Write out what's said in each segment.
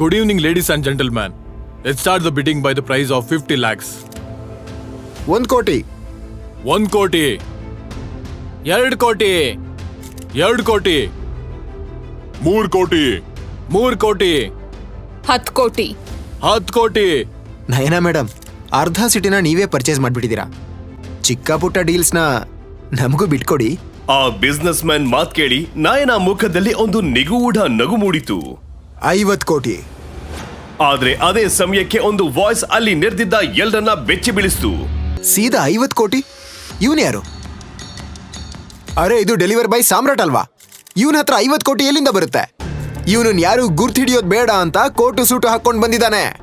Good evening, ladies and gentlemen. Let's start the bidding by the price of 50 lakhs. ಒಂದ್ ಕೋಟಿ ಒಂದು ಕೋಟಿ ಎರಡು ಕೋಟಿ ಎರಡು ಕೋಟಿ ಮೂರು ಕೋಟಿ ಮೂರು ಕೋಟಿ ಹತ್ತು ಕೋಟಿ. ಹತ್ತು ಕೋಟಿ. ನಯನ ಮೇಡಮ್ ಅರ್ಧ ಸಿಟಿನ ನೀವೇ ಪರ್ಚೇಸ್ ಮಾಡ್ಬಿಟ್ಟಿದ್ದೀರಾ? ಚಿಕ್ಕ ಪುಟ್ಟ ಡೀಲ್ಸ್ನ ನಮಗೂ ಬಿಟ್ಕೊಡಿ. ಆ ಬಿಸ್ನೆಸ್ ಮ್ಯಾನ್ ಮಾತ್ ಕೇಳಿ ನಾಯನ ಮುಖದಲ್ಲಿ ಒಂದು ನಿಗೂಢ ನಗು ಮೂಡಿತು. ಐವತ್ ಕೋಟಿ. ಆದ್ರೆ ಅದೇ ಸಮಯಕ್ಕೆ ಒಂದು ವಾಯ್ಸ್ ಅಲ್ಲಿ ನೆರೆದಿದ್ದ ಎಲ್ಲರನ್ನ ಬೆಚ್ಚಿ ಬೀಳಿಸ್ತು. ಸೀದಾ ಐವತ್ ಕೋಟಿ? ಇವನ್ ಯಾರು? ಅರೆ ಇದು ಡೆಲಿವರ್ ಬೈ ಸಾಮ್ರಾಟ್ ಅಲ್ವಾ? ಇವನ ಹತ್ರ ಐವತ್ ಕೋಟಿ ಎಲ್ಲಿಂದ ಬರುತ್ತೆ? ಇವನನ್ನ ಯಾರು ಗುರ್ತು ಹಿಡಿಯೋದ್ ಬೇಡ ಅಂತ ಕೋಟು ಸೂಟು ಹಾಕೊಂಡ್ ಬಂದಿದ್ದಾನೆ.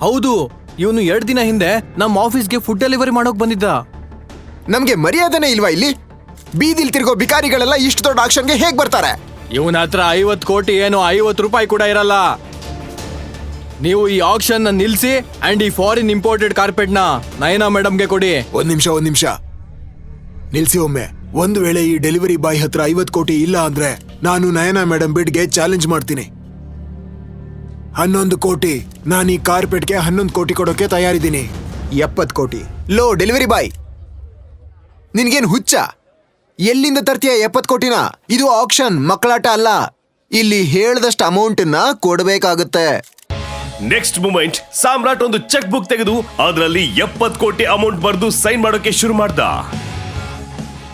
ಹೌದು ಇವನು ಎರಡು ದಿನ ಹಿಂದೆ ನಮ್ಮ ಆಫೀಸ್ಗೆ ಫುಡ್ ಡೆಲಿವರಿ ಮಾಡೋಕ್ ಬಂದಿದ್ದ. ನಮ್ಗೆ ಮರ್ಯಾದನೆ ಇಲ್ವಾ ಇಲ್ಲಿ? ಬೀದಿಲ್ ತಿರ್ಗೋ ಬಿಕಾರಿಗಳೆಲ್ಲ ಇಷ್ಟು ದೊಡ್ಡ ಆಕ್ಷನ್ಗೆ ಹೇಗ್ ಬರ್ತಾರೆ? ಇವನ ಹತ್ರ ಐವತ್ತು ಕೋಟಿ ಏನು ಐವತ್ತು ರೂಪಾಯಿ ಕೂಡ ಇರಲ್ಲ. ನೀವು ಈ ಆಕ್ಷನ್ ನಿಲ್ಸಿ ಅಂಡ್ ಈ ಫಾರಿನ್ ಇಂಪೋರ್ಟೆಡ್ ಕಾರ್ಪೆಟ್ನ ನಯನಾ ಮೇಡಮ್ಗೆ ಕೊಡಿ. ಒಂದ್ ನಿಮಿಷ ಒಂದ್ ನಿಮಿಷ. ನಿಲ್ಸಿ ಒಮ್ಮೆ. ಒಂದು ವೇಳೆ ಈ ಡೆಲಿವರಿ ಬಾಯ್ ಹತ್ರ ಐವತ್ ಕೋಟಿ ಇಲ್ಲ ಅಂದ್ರೆ ನಾನು ನಯನಾ ಮೇಡಮ್ ಬಿಡ್ಗೆ ಚಾಲೆಂಜ್ ಮಾಡ್ತೀನಿ. ಹನ್ನೊಂದು ಕೋಟಿ. ನಾನು ಈ ಕಾರ್ಪೆಟ್ಗೆ ಹನ್ನೊಂದು ಕೋಟಿ ಕೊಡೋಕೆ ತಯಾರಿದ್ದೀನಿ. ಎಪ್ಪತ್ ಕೋಟಿ. ಲೋ ಡೆಲಿವರಿ ಬಾಯ್ ನಿನ್ಗೇನು ಹುಚ್ಚ? ಎಲ್ಲಿಂದ ತರ್ತೀಯ ಎಪ್ಪತ್ ಕೋಟಿನ? ಇದು ಆಕ್ಷನ್ ಮಕ್ಕಳಾಟ ಅಲ್ಲ. ಇಲ್ಲಿ ಹೇಳದಷ್ಟು ಅಮೌಂಟ್ನ ಕೊಡಬೇಕಾಗುತ್ತೆ. ನೆಕ್ಸ್ಟ್ ಮೂಮೆಂಟ್ ಸಾಮ್ರಾಟ್ ಒಂದು ಚೆಕ್ ಬುಕ್ ತೆಗೆದು ಅದರಲ್ಲಿ ಎಪ್ಪತ್ ಕೋಟಿ ಅಮೌಂಟ್ ಬರೆದು ಸೈನ್ ಮಾಡೋಕೆ ಶುರು ಮಾಡ್ದ.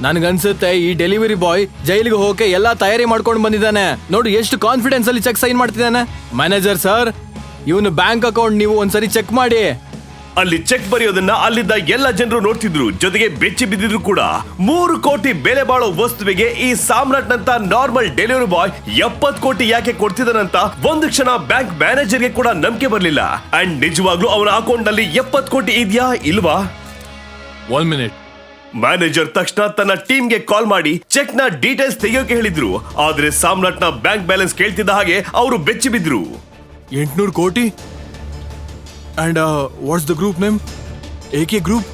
ನನ್ಗನ್ಸುತ್ತೆ ಈ ಡೆಲಿವರಿ ಬಾಯ್ ಜೈಲಿಗೆ ಹೋಗಕ್ಕೆ ಎಲ್ಲಾ ತಯಾರಿ ಮಾಡ್ಕೊಂಡು ಬಂದಿದ್ದಾನೆ. ನೋಡಿ ಎಷ್ಟು ಕಾನ್ಫಿಡೆನ್ಸ್ ಅಲ್ಲಿ ಚೆಕ್ ಸೈನ್ ಮಾಡ್ತಿದ್ದಾನೆ. ಮ್ಯಾನೇಜರ್ ಸರ್ ಇವನು ಬ್ಯಾಂಕ್ ಅಕೌಂಟ್ ನೀವು ಒಂದ್ಸರಿ ಚೆಕ್ ಮಾಡಿ. ಅಲ್ಲಿ ಚೆಕ್ ಬರೆಯೋದನ್ನ ಅಲ್ಲಿದ್ದ ಎಲ್ಲ ಜನರು ನೋಡ್ತಿದ್ರು. ಜೊತೆಗೆ ಬೆಚ್ಚಿ ಬಿದ್ದಿದ್ರು ಕೂಡ. ಮೂರು ಕೋಟಿ ಬೆಲೆ ಬಾಳೋ ವಸ್ತುವಿಗೆ ಈ ಸಾಮ್ರಾಟ್ನಂತ ನಾರ್ಮಲ್ ಡೆಲಿವರಿ ಬಾಯ್ ಎಪ್ಪತ್ ಕೋಟಿ ಯಾಕೆ ಕೊಡ್ತಿದ್ದಾನಂತ ಒಂದು ಕ್ಷಣ ಬ್ಯಾಂಕ್ ಮ್ಯಾನೇಜರ್ಗೆ ಕೂಡ ನಂಬಿಕೆ ಬರಲಿಲ್ಲ. ಅಂಡ್ ನಿಜವಾಗ್ಲೂ ಅವನ ಅಕೌಂಟ್ನಲ್ಲಿ ಎಪ್ಪತ್ ಕೋಟಿ ಇದೆಯಾ ಇಲ್ವಾ? ಒನ್ ಮಿನಿಟ್ ಮ್ಯಾನೇಜರ್ ತಕ್ಷಣ ತನ್ನ ಟೀಮ್ಗೆ ಕಾಲ್ ಮಾಡಿ ಚೆಕ್ನ ಡೀಟೇಲ್ಸ್ ತೆಗೆಯೋಕೆ ಹೇಳಿದ್ರು. ಆದ್ರೆ ಸಾಮ್ರಾಟ್ನ ಬ್ಯಾಂಕ್ ಬ್ಯಾಲೆನ್ಸ್ ಕೇಳ್ತಿದ್ದ ಹಾಗೆ ಅವರು ಬೆಚ್ಚಿ ಬಿದ್ರು. ಎಂಟ್ನೂರು ಕೋಟಿ? And what's what's group name name? AK group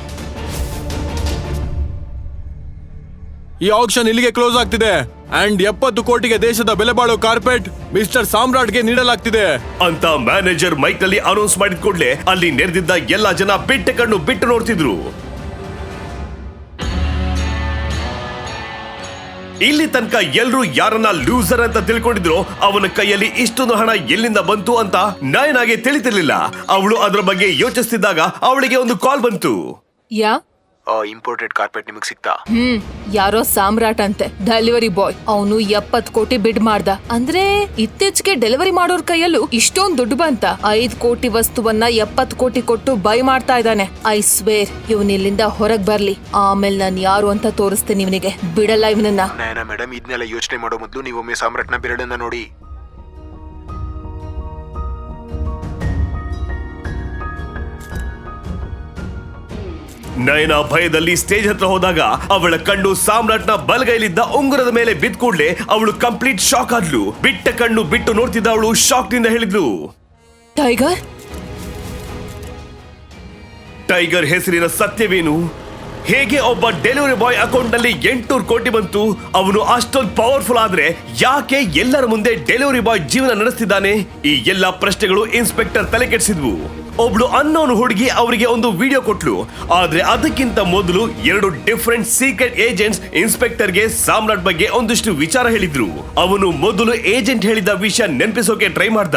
ಈ ಆಕ್ಷನ್ ಇಲ್ಲಿಗೆ ಕ್ಲೋಸ್ ಆಗ್ತಿದೆ. ಅಂಡ್ ಎಪ್ಪತ್ತು ಕೋಟಿಗೆ ದೇಶದ ಬೆಲೆ ಬಾಳೋ ಕಾರ್ಪೆಟ್ ಮಿಸ್ಟರ್ ಸಾಮ್ರಾಟ್ಗೆ ನೀಡಲಾಗ್ತಿದೆ. ಅಂತ ಮ್ಯಾನೇಜರ್ ಮೈಕ್ನಲ್ಲಿ ಅನೌನ್ಸ್ ಮಾಡಿದ ಕೂಡಲೇ ಅಲ್ಲಿ ನೆರೆದಿದ್ದ ಎಲ್ಲಾ ಜನ ಬಿಟ್ಟ ಕಣ್ಣು ಬಿಟ್ಟು ನೋಡ್ತಿದ್ರು. ಇಲ್ಲಿ ತನಕ ಎಲ್ರು ಯಾರನ್ನ ಲೂಸರ್ ಅಂತ ತಿಳ್ಕೊಂಡಿದ್ರು, ಅವನ ಕೈಯಲ್ಲಿ ಇಷ್ಟೊಂದು ಹಣ ಎಲ್ಲಿಂದ ಬಂತು ಅಂತ ನಯನಾಗೆ ತಿಳಿತಿರ್ಲಿಲ್ಲ. ಅವಳು ಅದರ ಬಗ್ಗೆ ಯೋಚಿಸ್ತಿದ್ದಾಗ ಅವಳಿಗೆ ಒಂದು ಕಾಲ್ ಬಂತು. ಯಾ? ಇಂಪೋರ್ಟೆಡ್ ಕಾರ್ಪೆಟ್ ನಿಮಗೆ ಸಿಕ್ತಾ ಹ್ಮ್ ಯಾರೋ ಸಾಮ್ರಾಟ್ ಅಂತೆ ಡೆಲಿವರಿ ಬಾಯ್ ಅವನು ಎಪ್ಪತ್ ಕೋಟಿ ಬಿಡ್ ಮಾಡ್ದ. ಅಂದ್ರೆ ಇತ್ತೀಚೆಗೆ ಡೆಲಿವರಿ ಮಾಡೋರ್ ಕೈಯಲ್ಲೂ ಇಷ್ಟೊಂದ್ ದುಡ್ಡು ಬಂತ. ಐದ್ ಕೋಟಿ ವಸ್ತುವನ್ನ ಎಪ್ಪತ್ ಕೋಟಿ ಕೊಟ್ಟು ಬೈ ಮಾಡ್ತಾ ಇದ್ದಾನೆ. ಐ ಸ್ವೇರ್ ಇವನ್ ಇಲ್ಲಿಂದ ಹೊರಗ್ ಬರ್ಲಿ. ಆಮೇಲೆ ನಾನ್ ಯಾರು ಅಂತ ತೋರಿಸ್ತೀನಿ ಇವನಿಗೆ. ಬಿಡಲ್ಲ ಇವನನ್ನ. ನಯನಾ ಮೇಡಮ್ ಇದನ್ನೆಲ್ಲ ಯೋಚನೆ ಮಾಡೋ ಮೊದಲು ನೀವೊಮ್ಮೆ ಸಾಮ್ರಾಟ್ನ ಬಿರಡನ್ನ ನೋಡಿ. ನಯನ ಭಯದಲ್ಲಿ ಸ್ಟೇಜ್ ಹತ್ರ ಹೋದಾಗ ಅವಳ ಕಣ್ಣು ಸಾಮ್ರಾಟ್ನ ಬಲಗೈಲಿದ್ದ ಉಂಗುರದ ಮೇಲೆ ಬಿದ್ದ ಕೂಡ್ಲೆ ಅವಳು ಕಂಪ್ಲೀಟ್ ಶಾಕ್ ಆದ್ಲು. ಬಿಟ್ಟ ಕಣ್ಣು ಬಿಟ್ಟು ನೋಡ್ತಿದ್ದ ಅವಳು ಶಾಕ್ನಿಂದ ಹೇಳಿದ್ಲು. ಟೈಗರ್? ಟೈಗರ್ ಹೆಸರಿನ ಸತ್ಯವೇನು? ಹೇಗೆ ಒಬ್ಬ ಡೆಲಿವರಿ ಬಾಯ್ ಅಕೌಂಟ್ನಲ್ಲಿ ಎಂಟುನೂರು ಕೋಟಿ ಬಂತು? ಅವನು ಅಷ್ಟೊಂದು ಪವರ್ಫುಲ್ ಆದ್ರೆ ಯಾಕೆ ಎಲ್ಲರ ಮುಂದೆ ಡೆಲಿವರಿ ಬಾಯ್ ಜೀವನ ನಡೆಸ್ತಿದ್ದಾನೆ? ಈ ಎಲ್ಲಾ ಪ್ರಶ್ನೆಗಳು ಇನ್ಸ್ಪೆಕ್ಟರ್ ತಲೆ ಕೆಡಿಸಿದ್ವು. ಒಬ್ಳು ಅನ್ನೋನ್ ಹುಡುಗಿ ಅವರಿಗೆ ಒಂದು ವಿಡಿಯೋ ಕೊಟ್ಲು. ಆದ್ರೆ ಅದಕ್ಕಿಂತ ಮೊದಲು ಎರಡು ಡಿಫರೆಂಟ್ ಸೀಕ್ರೆಟ್ ಏಜೆಂಟ್ಸ್ ಇನ್ಸ್ಪೆಕ್ಟರ್ಗೆ ಸಾಮ್ರಾಟ್ ಬಗ್ಗೆ ಒಂದಿಷ್ಟು ವಿಚಾರ ಹೇಳಿದ್ರು. ಅವನು ಮೊದಲು ಏಜೆಂಟ್ ಹೇಳಿದ ವಿಷಯ ನೆನಪಿಸೋಕೆ ಟ್ರೈ ಮಾಡ್ದ.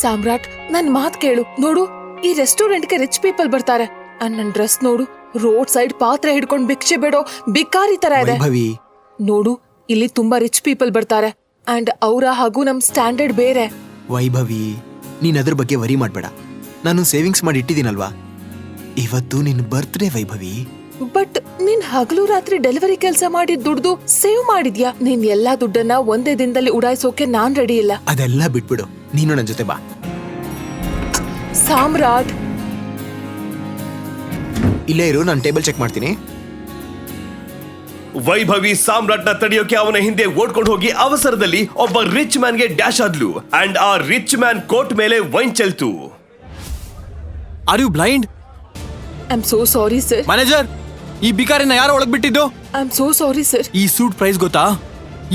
ಸಾಮ್ರಾಟ್ ನನ್ ಮಾತ್ ಕೇಳು ನೋಡು. ಈ ರೆಸ್ಟೋರೆಂಟ್ಗೆ ರಿಚ್ ಪೀಪಲ್ ಬರ್ತಾರೆ. ನನ್ ಡ್ರೆಸ್ ನೋಡು. ರೋಡ್ ಸೈಡ್ ಪಾತ್ರೆ ಹಿಡ್ಕೊಂಡು ಭಿಕ್ಷೆ ಬೇಡೋ ಬಿಕಾರಿ ತರ ಇದೆ. ವೈಭವಿ. ನೋಡು ಇಲ್ಲಿ ತುಂಬಾ ರಿಚ್ ಪೀಪಲ್ ಬರ್ತಾರೆ. ಅಂಡ್ ಅವರ ಹಾಗೂ ನಮ್ ಸ್ಟ್ಯಾಂಡರ್ಡ್ ಬೇರೆ. ವೈಭವಿ. ನೀನ್ ಅದ್ರ ಬಗ್ಗೆ ವರಿ ಮಾಡಬೇಡ. ನಾನು ಸೇವಿಂಗ್ಸ್ ಮಾಡಿ ಇಟ್ಟಿದ್ದೀನಲ್ವಾ? ಇವತ್ತು ನಿನ್ನ ಬರ್ತ್ಡೇ ವೈಭವಿ. ಬಟ್ ನೀನ್ ಹಗಲು ರಾತ್ರಿ ಡೆಲಿವರಿ ಕೆಲಸ ಮಾಡಿ ದುಡ್ದು ಸೇವ್ ಮಾಡಿದ್ಯಾ? ನೀನ್ ಎಲ್ಲಾ ದುಡ್ಡನ್ನ ಒಂದೇ ದಿನದಲ್ಲಿ ಉಡಾಯಿಸೋಕೆ ನಾನ್ ರೆಡಿ ಇಲ್ಲ. ಅದೆಲ್ಲ ಬಿಟ್ಬಿಡು. ನೀನು ನನ್ನ ಜೊತೆ ಬಾ. ಸಾಮ್ರಾಟ್. ಇಲ್ಲೇ ಇರು ನಾನು ಟೇಬಲ್ ಚೆಕ್ ಮಾಡ್ತೀನಿ. ವೈಭವಿ ಸಾಮ್ರಾಟ್ನ ತಡೆಯೋಕೆ ಅವನ ಹಿಂದೆ ಓಡ್ಕೊಂಡು ಹೋಗಿ ಅವಸರದಲ್ಲಿ ಒಬ್ಬ ರಿಚ್ ಮ್ಯಾನ್ಗೆ ಡ್ಯಾಶ್ ಆದ್ಲು. ಅಂಡ್ ಆ ರಿಚ್ ಮ್ಯಾನ್ ಕೋಟ್ ಮೇಲೆ wine ಚೆಲ್ತು. Are you blind I am so sorry sir manager ಈ ಬಿಕಾರಿನ ಯಾರು ಒಳಗ್ ಬಿಟ್ಟಿದ್ದು? I am so sorry sir ಈ ಸೂಟ್ ಪ್ರೈಸ್ ಗೊತ್ತಾ?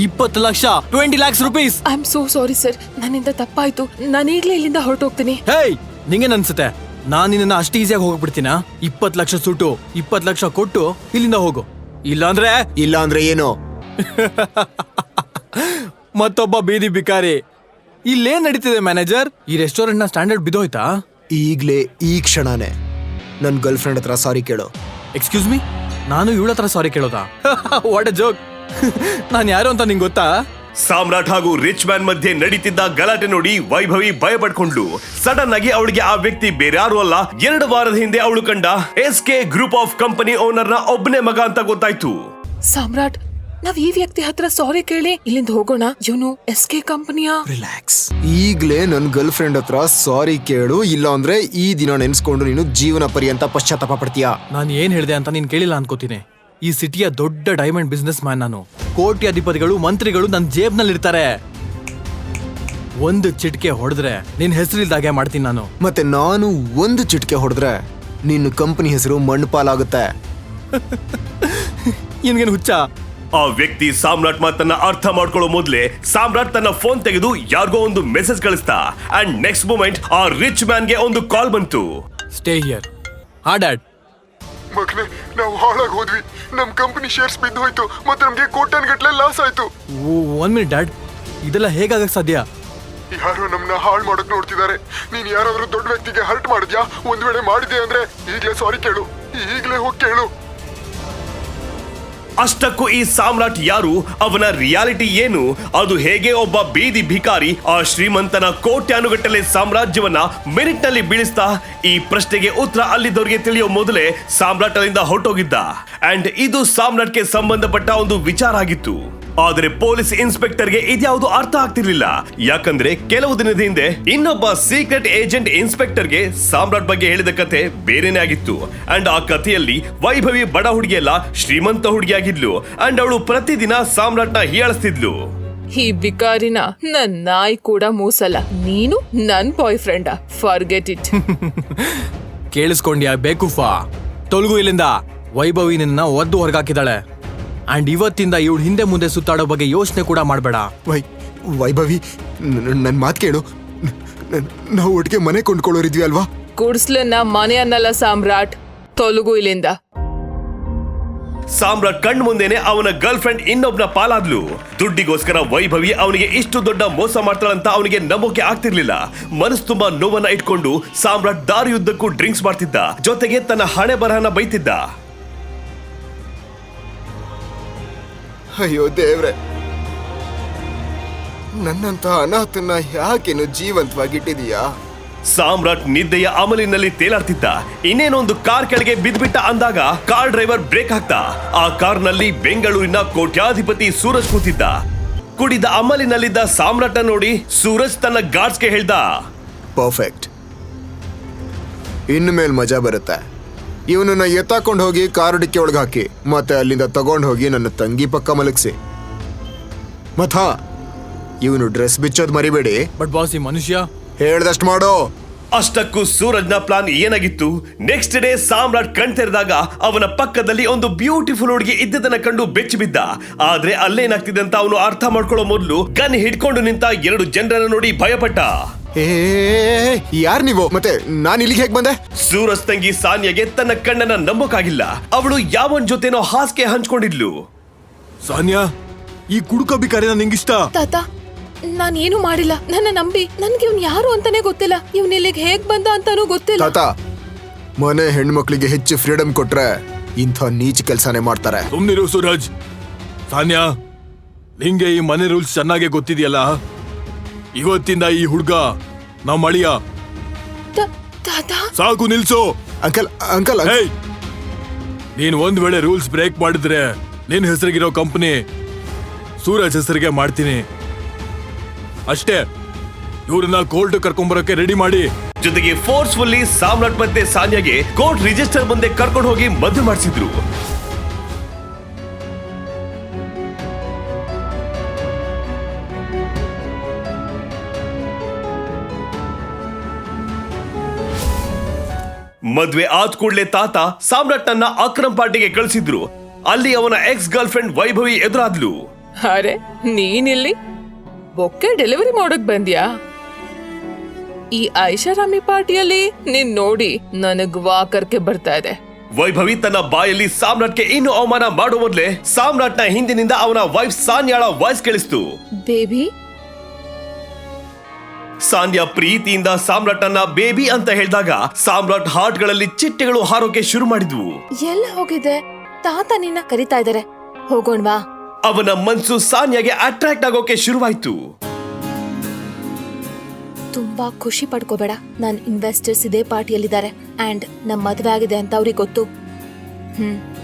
ಇಪ್ಪತ್ತು lakh twenty lakhs rupees I am so sorry sir ನನ್ನಿಂದ ತಪ್ಪಾಯ್ತು. ನಾನು ಈಗಲೇ ಇಲ್ಲಿಂದ ಹೊರಟೋಗ್ತೀನಿ. ಹೇಯ್ ನಿಂಗೇನ್ ಅನ್ಸುತ್ತೆ ನಾನು ನಿನ್ನ ಅಷ್ಟು ಈಸಿಯಾಗಿ ಹೋಗ್ಬಿಡ್ತೀನ? ಇಪ್ಪತ್ತು ಲಕ್ಷ ಸುಟ್ಟು ಇಪ್ಪತ್ತು ಲಕ್ಷ ಕೊಟ್ಟು ಇಲ್ಲಿಂದ ಹೋಗು. ಇಲ್ಲಾಂದ್ರೆ? ಇಲ್ಲ ಅಂದ್ರೆ ಏನು? ಮತ್ತೊಬ್ಬ ಬೀದಿ ಬಿಕಾರಿ ಇಲ್ಲೇನ್ ನಡೀತಿದೆ ಮ್ಯಾನೇಜರ್? ಈ ರೆಸ್ಟೋರೆಂಟ್ನ ಸ್ಟ್ಯಾಂಡರ್ಡ್ ಬಿದ್ದೋಯ್ತಾ? ಈಗ್ಲೇ ಈ ಕ್ಷಣನೇ. ನನ್ನ ಗರ್ಲ್ ಫ್ರೆಂಡ್ ಹತ್ರ ಸಾರಿ ಕೇಳು. ಎಕ್ಸ್ಕ್ಯೂಸ್ ಮೀ ನಾನು ಇವಳ ಹತ್ರ ಸಾರಿ ಕೇಳೋದಾ? ವಾಟ್ ಅ ಜೋಕ್ ನಾನು ಯಾರು ಅಂತ ನಿಂಗೆ ಗೊತ್ತಾ? ಸಾಮ್ರಾಟ್ ಹಾಗೂ ರಿಚ್ ಮ್ಯಾನ್ ಮಧ್ಯೆ ನಡೀತಿದ್ದ ಗಲಾಟೆ ನೋಡಿ ವೈಭವಿ ಭಯ ಪಡ್ಕೊಂಡ್ಲು ಸಡನ್ ಆಗಿ ಅವಳಿಗೆ ಆ ವ್ಯಕ್ತಿ ಬೇರ್ಯಾರು ಅಲ್ಲ ಎರಡು ವಾರದ ಹಿಂದೆ ಅವಳು ಕಂಡ S K group of company ಓನರ್ನ ಒಬ್ಬನೇ ಮಗ ಅಂತ ಗೊತ್ತಾಯ್ತು. ಸಾಮ್ರಾಟ್ ನಾವ್ ಈ ವ್ಯಕ್ತಿ ಹತ್ರ ಸಾರಿ ಕೇಳಿ ಇಲ್ಲಿಂದ ಹೋಗೋಣ. ಇವನು ಎಸ್ ಕೆ ಕಂಪನಿಯ ರಿಲ್ಯಾಕ್ಸ್ ಈಗ್ಲೇ ನನ್ ಗರ್ಲ್ ಫ್ರೆಂಡ್ ಹತ್ರ ಸಾರಿ ಕೇಳು ಇಲ್ಲ ಅಂದ್ರೆ ಈ ದಿನ ನೆನ್ಸ್ಕೊಂಡು ನೀನು ಜೀವನ ಪರ್ಯಂತ ಪಶ್ಚಾತ್ತಾಪ ಪಡ್ತೀಯಾ? ನಾನು ಏನ್ ಹೇಳಿದೆ ಅಂತ ನೀನ್ ಕೇಳಿಲ್ಲ ಅನ್ಕೋತೀನಿ. ಈ ಸಿಟಿಯ ದೊಡ್ಡ ಡೈಮಂಡ್ ಬಿಸ್ನೆಸ್ ಮ್ಯಾನ್ ನಾನು. ಕೋಟಿ ಅಧಿಪತಿಗಳು ಮಂತ್ರಿಗಳು ನನ್ನ ಜೇಬ್ನಲ್ಲಿರ್ತಾರೆ. ಒಂದು ಚಿಟಿಕೆ ಹೊಡೆದ್ರೆ ನಿನ್ ಹೆಸರಿಲ್ದಾಗೆ ಮಾಡ್ತೀನಿ ನಾನು. ಮತ್ತೆ ನಾನು ಒಂದು ಚಿಟಿಕೆ ಹೊಡೆದ್ರೆ ನಿನ್ನ ಕಂಪನಿ ಹೆಸರು ಮಣ್ಣುಪಾಲಾಗುತ್ತೆ. ನಿನ್ಗೇನು ಹುಚ್ಚ? ಆ ವ್ಯಕ್ತಿ ಸಾಮ್ರಾಟ್ ಮಾತನ್ನ ಅರ್ಥ ಮಾಡ್ಕೊಳ್ಳೋ ಮೊದ್ಲೇ ಸಾಮ್ರಾಟ್ ತನ್ನ ಫೋನ್ ತೆಗೆದು ಯಾರಿಗೋ ಒಂದು ಮೆಸೇಜ್ ಕಳಿಸ್ತಾ. ಅಂಡ್ ನೆಕ್ಸ್ಟ್ ಮೂಮೆಂಟ್ ಆ ರಿಚ್ ಮ್ಯಾನ್ಗೆ ಒಂದು ಕಾಲ್ ಬಂತು. ಸ್ಟೇ ಹಿಯರ್ ಹಾ ಡ್ಯಾಡ್ ಮಗನೇ ನಾವು ಹಾಳಾಗಿ ಹೋದ್ವಿ. ನಮ್ ಕಂಪನಿ ಶೇರ್ಸ್ ಬಿದ್ದು ಹೋಯ್ತು ಮತ್ತೆ ನಮ್ಗೆ ಕೋಟನ್ ಗಟ್ಲೆ ಲಾಸ್ ಆಯ್ತು. ಒನ್ ಮಿನಿಟ್ ಡ್ಯಾಡ್ ಇದೆಲ್ಲ ಹೇಗಾಗಕ್ ಸಾಧ್ಯ? ಯಾರೋ ನಮ್ನ ಹಾಳು ಮಾಡಕ್ ನೋಡ್ತಿದ್ದಾರೆ. ನೀನ್ ಯಾರಾದ್ರೂ ದೊಡ್ಡ ವ್ಯಕ್ತಿಗೆ ಹರ್ಟ್ ಮಾಡಿದ್ಯಾ? ಒಂದ್ ವೇಳೆ ಮಾಡಿದೆ ಅಂದ್ರೆ ಈಗ್ಲೇ ಸಾರಿ ಕೇಳು. ಈಗ್ಲೇ ಹೋಗಿ ಕೇಳು. ಅಷ್ಟಕ್ಕೂ ಈ ಸಾಮ್ರಾಟ್ ಯಾರು? ಅವನ ರಿಯಾಲಿಟಿ ಏನು? ಅದು ಹೇಗೆ ಒಬ್ಬ ಬೀದಿ ಭಿಕಾರಿ ಆ ಶ್ರೀಮಂತನ ಕೋಟ್ಯಾನುಗಟ್ಟಲೆ ಸಾಮ್ರಾಜ್ಯವನ್ನ ಮಿನಿಟ್ನಲ್ಲಿ ಬೀಳಿಸ್ತಾ? ಈ ಪ್ರಶ್ನೆಗೆ ಉತ್ತರ ಅಲ್ಲಿದ್ದವರಿಗೆ ತಿಳಿಯೋ ಮೊದಲೇ ಸಾಮ್ರಾಟ್ ಅಲ್ಲಿಂದ ಹೊರಟೋಗಿದ್ದ. ಅಂಡ್ ಇದು ಸಾಮ್ರಾಟ್ಗೆ ಸಂಬಂಧಪಟ್ಟ ಒಂದು ವಿಚಾರ ಆಗಿತ್ತು. ಆದರೆ ಪೊಲೀಸ್ ಇನ್ಸ್ಪೆಕ್ಟರ್ಗೆ ಇದ್ಯಾವುದು ಅರ್ಥ ಆಗ್ತಿರ್ಲಿಲ್ಲ. ಯಾಕಂದ್ರೆ ಕೆಲವು ದಿನದ ಹಿಂದೆ ಇನ್ನೊಬ್ಬ ಸೀಕ್ರೆಟ್ ಏಜೆಂಟ್ ಇನ್ಸ್ಪೆಕ್ಟರ್ಗೆ ಸಾಮ್ರಾಟ್ ಬಗ್ಗೆ ಹೇಳಿದ ಕತೆ ಬೇರೆನೇ ಆಗಿತ್ತು. ಅಂಡ್ ಆ ಕಥೆಯಲ್ಲಿ ವೈಭವಿ ಬಡ ಹುಡುಗಿಯಲ್ಲ ಶ್ರೀಮಂತ ಹುಡುಗಿಯಾಗಿದ್ಲು. ಅಂಡ್ ಅವಳು ಪ್ರತಿದಿನ ಸಾಮ್ರಾಟ್ನ ಹೀಯಾಳಿಸ್ತಿದ್ಲು. ಈ ಬಿಕಾರಿನ ನನ್ ನಾಯಿ ಕೂಡ ಮೂಸಲ್ಲ. ನೀನು ನನ್ ಬಾಯ್ ಫ್ರೆಂಡ ಫರ್ಗೆಟ್ ಇಟ್. ಕೇಳಿಸ್ಕೊಂಡ್ಯಾ ಬೇಕುಫಾ? ತೊಲಗು ಇಲ್ಲಿಂದ. ವೈಭವಿ ನಿನ್ನ ಒದ್ದು ಹೊರಗಾಕಿದಾಳೆ ಅಂಡ್ ಇವತ್ತಿಂದ ಇವಳು ಹಿಂದೆ ಮುಂದೆ ಸುತ್ತಾಡೋ ಬಗ್ಗೆ ಯೋಚನೆ ಕೂಡ ಮಾಡಬೇಡ. ವೈ ವೈಭವಿ ನನ್ನ ಮಾತು ಕೇಳು. ನಾವು ಒಟ್ಟಿಗೆ ಮನೆ ಕೊಂಡ್ಕೊಳ್ಳೋರಿದ್ವಿ ಅಲ್ವಾ? ಕುಡ್ಸ್ಲನ್ನ ಮನೆ ಅನ್ನಲ್ಲ ಸಾಮ್ರಾಟ್ ತೊಲಗು ಇಲ್ಲಿಂದ. ಸಾಮ್ರಾಟ್ ಕಣ್ ಮುಂದೆನೆ ಅವನ ಗರ್ಲ್ ಫ್ರೆಂಡ್ ಇನ್ನೊಬ್ನ ಪಾಲಾದ್ಲು. ದುಡ್ಡಿಗೋಸ್ಕರ ವೈಭವಿ ಅವನಿಗೆ ಇಷ್ಟು ದೊಡ್ಡ ಮೋಸ ಮಾಡ್ತಾಳಂತ ಅವನಿಗೆ ನಂಬೋಕೆ ಆಗ್ತಿರ್ಲಿಲ್ಲ. ಮನಸ್ಸು ತುಂಬಾ ನೋವನ್ನ ಇಟ್ಕೊಂಡು ಸಾಮ್ರಾಟ್ ದಾರಿಯುದ್ದಕ್ಕೂ ಡ್ರಿಂಕ್ಸ್ ಮಾಡ್ತಿದ್ದ. ಜೊತೆಗೆ ತನ್ನ ಹಣೆ ಬರಹನ ಬೈತಿದ್ದ. ಅಯ್ಯೋ ದೇವ್ರೆ. ನನ್ನಂತ ಅನಾಥನ್ನ ಯಾಕೇನು ಜೀವಂತವಾಗಿಟ್ಟಿದೀಯಾ? ಸಾಮ್ರಾಟ್ ನಿದ್ದೆಯ ಅಮಲಿನಲ್ಲಿ ತೇಲಾಡ್ತಿದ್ದ. ಇನ್ನೇನೊಂದು ಕಾರ್ ಕೆಳಗೆ ಬಿದ್ಬಿಟ್ಟ ಅಂದಾಗ ಕಾರ್ ಡ್ರೈವರ್ ಬ್ರೇಕ್ ಹಾಕ್ತಾ ಆ ಕಾರ್ನಲ್ಲಿ ಬೆಂಗಳೂರಿನ ಕೋಟ್ಯಾಧಿಪತಿ ಸೂರಜ್ ಕೂತಿದ್ದ. ಕುಡಿದ ಅಮಲಿನಲ್ಲಿದ್ದ ಸಾಮ್ರಾಟ ನೋಡಿ ಸೂರಜ್ ತನ್ನ ಗಾರ್ಡ್ಸ್ಗೆ ಹೇಳ್ದ ಪರ್ಫೆಕ್ಟ್. ಇನ್ನು ಮೇಲ್ ಮಜಾ ಬರುತ್ತೆ. ಇವನನ್ನ ಎತ್ತಾಕೊಂಡು ಹೋಗಿ ಕಾರು ಡಿಕ್ಕಿ ಒಳಗೆ ಹಾಕಿ ಮತ್ತೆ ಅಲ್ಲಿಂದ ತಗೊಂಡು ಹೋಗಿ ನನ್ನ ತಂಗಿ ಪಕ್ಕ ಮಲಗಿಸಿ. ಮಥ ಇವನು ಡ್ರೆಸ್ ಬಿಚ್ಚೋದ್ ಮರಿಬೇಡಿ. ಬಟ್ ಬಾಸ್ ಈ ಮನುಷ್ಯ ಹೇಳ್ದಷ್ಟು ಮಾಡೋ. ಅಷ್ಟಕ್ಕೂ ಸೂರಜ್ನ ಪ್ಲಾನ್ ಏನಾಗಿತ್ತು? ನೆಕ್ಸ್ಟ್ ಡೇ ಸಾಮ್ರಾಟ್ ಕಣ್ ತೆರೆದಾಗ ಅವನ ಪಕ್ಕದಲ್ಲಿ ಒಂದು ಬ್ಯೂಟಿಫುಲ್ ಹುಡುಗಿ ಇದ್ದದನ್ನ ಕಂಡು ಬೆಚ್ಚಿ ಬಿದ್ದ. ಆದ್ರೆ ಅಲ್ಲೇನಾಗ್ತಿದೆ ಅಂತ ಅವನು ಅರ್ಥ ಮಾಡ್ಕೊಳ್ಳೋ ಮೊದಲು ಗನ್ ಹಿಡ್ಕೊಂಡು ನಿಂತ ಎರಡು ಜನರನ್ನ ನೋಡಿ ಭಯಪಟ್ಟ. ಏ ಯಾರ್ ನೀವು? ಮತ್ತೆ ನಾನು ಇಲ್ಲಿಗೆ ಹೇಗೆ ಬಂದೆ? ಸೂರಸ್ತಂಗಿ ತಂಗಿ ಸಾನ್ಯಗೆ ತನ್ನ ಕಣ್ಣನ್ನ ನಂಬಕ್ಕಾಗಿಲ್ಲ. ಅವಳು ಯಾವನ್ ಜೊತೆನೋ ಹಾಸಿಗೆ ಹಂಚ್ಕೊಂಡಿದ್ಲು. ಸಾನ್ಯಾ ಈ ಕುಡುಕ ಬಿಕಾರಿನ ನಿಂಗಿಷ್ಟ? ತಾತ ನಾನು ಏನು ಮಾಡಿಲ್ಲ. ನನ್ನ ನಂಬಿ ನನ್ಗೆ ಇವ್ನ್ ಯಾರು ಅಂತಾನೆ ಗೊತ್ತಿಲ್ಲ. ಇವ್ನ ಇಲ್ಲಿಗೆ ಹೇಗ್ ಬಂದ ಅಂತಾನೂ ಗೊತ್ತಿಲ್ಲ. ತಾತ ಮನೆ ಹೆಣ್ಮಕ್ಳಿಗೆ ಹೆಚ್ಚು ಫ್ರೀಡಮ್ ಕೊಟ್ರೆ ಇಂಥ ನೀಚ ಕೆಲಸನೇ ಮಾಡ್ತಾರೆ. ಸುಮ್ನಿರು ಸೂರಜ್. ಸಾನ್ಯಾ ನಿಂಗೆ ಈ ಮನೆ ರೂಲ್ಸ್ ಚೆನ್ನಾಗೆ ಗೊತ್ತಿದೆಯಲ್ಲ? ಇವತ್ತಿಂದ ಈ ಹುಡ್ಗ ನಮ್ಮ ಅಳಿಯ. ಸಾಕು ನಿಲ್ಸು. Uncle uncle. ಹೇಯ್ ನೀನ್ ಒಂದ್ ವೇಳೆ ರೂಲ್ಸ್ ಬ್ರೇಕ್ ಮಾಡಿದ್ರೆ ನಿನ್ ಹೆಸರಿಗಿರೋ ಕಂಪನಿ ಸೂರಜ್ ಹೆಸರಿಗೆ ಮಾಡ್ತೀನಿ. ಅಷ್ಟೇ ಇವ್ರನ್ನ ಕೋರ್ಟ್ ಕರ್ಕೊಂಬರಕ್ಕೆ ರೆಡಿ ಮಾಡಿ. ಜೊತೆಗೆ ಫೋರ್ಸ್ಫುಲ್ಲಿ ಸಾಮ್ರಾಟ್ ಮತ್ತೆ ಸಾನ್ಯಾಗೆ ಕೋರ್ಟ್ ರಿಜಿಸ್ಟರ್ ಮುಂದೆ ಕರ್ಕೊಂಡು ಹೋಗಿ ಮದ್ದು ಮಾಡಿಸಿದ್ರು. ಮದ್ವೆ ಆದ ಕೂಡಲೇ ತಾತ ಸಾಮ್ರಾಟ್ನನ್ನ ಅಕ್ರಮ್ ಪಾರ್ಟಿಗೆ ಕಳಿಸಿದ್ರು. ಅಲ್ಲಿ ಅವನ ಎಕ್ಸ್ ಗರ್ಲ್ ಫ್ರೆಂಡ್ ವೈಭವಿ ಎದುರಾದ್ಲು. ಅರೆ ನೀನಿಲ್ಲಿ? ಬೊಕ್ಕೆ ಡೆಲಿವರಿ ಮಾಡೋಕ್ ಬಂದ್ಯಾ? ಈ ಐಷಾರಾಮಿ ಪಾರ್ಟಿಯಲ್ಲಿ ನೀನ್ ನೋಡಿ ನನಗ್ ವಾಕರ್ಕೆ ಬರ್ತಾ ಇದೆ. ವೈಭವಿ ತನ್ನ ಬಾಯಲ್ಲಿ ಸಾಮ್ರಾಟ್ಗೆ ಇನ್ನು ಅವಮಾನ ಮಾಡುವ ಮೊದಲೇ ಸಾಮ್ರಾಟ್ನ ಹಿಂದಿನಿಂದ ಅವನ ವೈಫ್ ಸಾನ್ಯಾಳ ವಾಯ್ಸ್ ಕೇಳಿಸ್ತು. ಬೇಬಿ ಸಾನ್ಯಾ ಪ್ರೀತಿಯಿಂದ ಸಾಮ್ರಾಟ್ನ ಬೇಬಿ ಅಂತ ಹೇಳಿದಾಗ ಸಾಮ್ರಾಟ್ ಹಾರ್ಟ್ಗಳಲ್ಲಿ ಚಿಟ್ಟೆಗಳು ಹಾರೋಕೆ ಶುರು ಮಾಡಿದ್ವು. ಎಲ್ಲ ಹೋಗಿದೆ. ತಾತ ನಿನ್ನ ಕರಿತಾ ಇದಾರೆ. ಹೋಗೋಣವಾ ಅವನ ಮನ್ಸು ಸಾನ್ಯಾಗೆ ಅಟ್ರಾಕ್ಟ್ ಆಗೋಕೆ ಶುರುವಾಯ್ತು. ತುಂಬಾ ಖುಷಿ ಪಡ್ಕೋಬೇಡ. ನನ್ ಇನ್ವೆಸ್ಟರ್ಸ್ ಇದೇ ಪಾರ್ಟಿಯಲ್ಲಿದ್ದಾರೆ. ಅಂಡ್ ನಮ್ ಮದುವೆ ಆಗಿದೆ ಅಂತ ಅವ್ರಿಗೆ ಗೊತ್ತು. ಹ್ಮ್.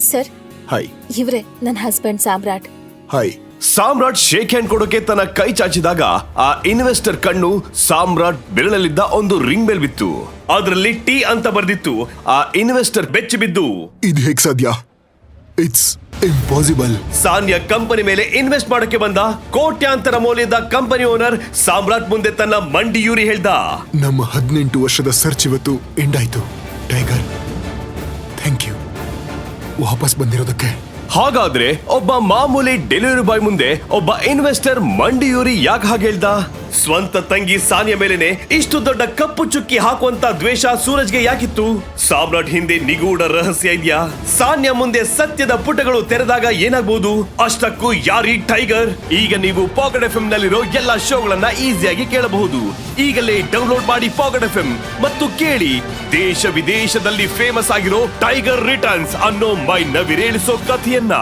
ಸರ್ ಹಾಯ್ ಇವ್ರೆ ನನ್ನ husband Samrat. Hi Samrat shake hand ಕೊಡೋಕೆ ತನ್ನ ಕೈ ಚಾಚಿದಾಗ ಆ ಇನ್ವೆಸ್ಟರ್ ಕಣ್ಣು ಸಾಮ್ರಾಟ್ ಬೆರಳಲ್ಲಿದ್ದ ಒಂದು ರಿಂಗ್ ಮೇಲ್ ಬಿತ್ತು. ಅದರಲ್ಲಿ ಟಿ ಅಂತ ಬರ್ದಿತ್ತು. ಆ ಇನ್ವೆಸ್ಟರ್ ಬೆಚ್ಚಿ ಬಿದ್ದು. ಇದು ಹೇಗ್ ಸಾಧ್ಯ? ಇಟ್ಸ್ ಇಂಪಾಸಿಬಲ್ ಸಾನ್ಯ ಕಂಪನಿ ಮೇಲೆ ಇನ್ವೆಸ್ಟ್ ಮಾಡಕ್ಕೆ ಬಂದ. ಕೋಟ್ಯಾಂತರ ಮೌಲ್ಯದ ಕಂಪನಿ ಓನರ್ ಸಾಮ್ರಾಟ್ ಮುಂದೆ ತನ್ನ ಮಂಡಿಯೂರಿ ಹೇಳ್ದ. ನಮ್ಮ ಹದಿನೆಂಟು ವರ್ಷದ ಸರ್ಚ್ ಇವತ್ತು ಎಂಡ್ ಆಯ್ತು. ಟೈಗರ್ ಥ್ಯಾಂಕ್ ಯು ವಾಪಸ್ ಬಂದಿರೋದಕ್ಕೆ. ಹಾಗಾದ್ರೆ ಒಬ್ಬ ಮಾಮೂಲಿ ಡೆಲಿವರಿ ಬಾಯ್ ಮುಂದೆ ಒಬ್ಬ ಇನ್ವೆಸ್ಟರ್ ಮಂಡಿಯೂರಿ ಯಾಕೆ ಹಾಗೆ ಹೇಳ್ದ? ಸ್ವಂತ ತಂಗಿ ಸಾನ್ಯ ಮೇಲೆನೆ ಇಷ್ಟು ದೊಡ್ಡ ಕಪ್ಪು ಚುಕ್ಕಿ ಹಾಕುವಂತ ದ್ವೇಷ ಸೂರಜ್ಗೆ ಯಾಕಿತ್ತು? ಸಾಮ್ರಾಟ್ ಹಿಂದೆ ನಿಗೂಢ ರಹಸ್ಯ ಇದೆಯಾ? ಸಾನ್ಯ ಮುಂದೆ ಸತ್ಯದ ಪುಟಗಳು ತೆರೆದಾಗ ಏನಾಗಬಹುದು ಅಷ್ಟಕ್ಕೂ ಯಾರಿ ಟೈಗರ್? ಈಗ ನೀವು ಪಾಕೆಟ್ ಎಫ್ ನಲ್ಲಿರೋ ಎಲ್ಲಾ ಶೋಗಳನ್ನ ಈಸಿಯಾಗಿ ಕೇಳಬಹುದು. ಈಗಲೇ ಡೌನ್ಲೋಡ್ ಮಾಡಿ ಪಾಕೆಟ್ ಎಫ್ ಮತ್ತು ಕೇಳಿ. ದೇಶ ವಿದೇಶದಲ್ಲಿ ಫೇಮಸ್ ಆಗಿರೋ ಟೈಗರ್ ರಿಟರ್ನ್ಸ್ ಅನ್ನೋ ಮೈ ನವಿರೇಳಿಸೋ ಕಥೆಯನ್ನ.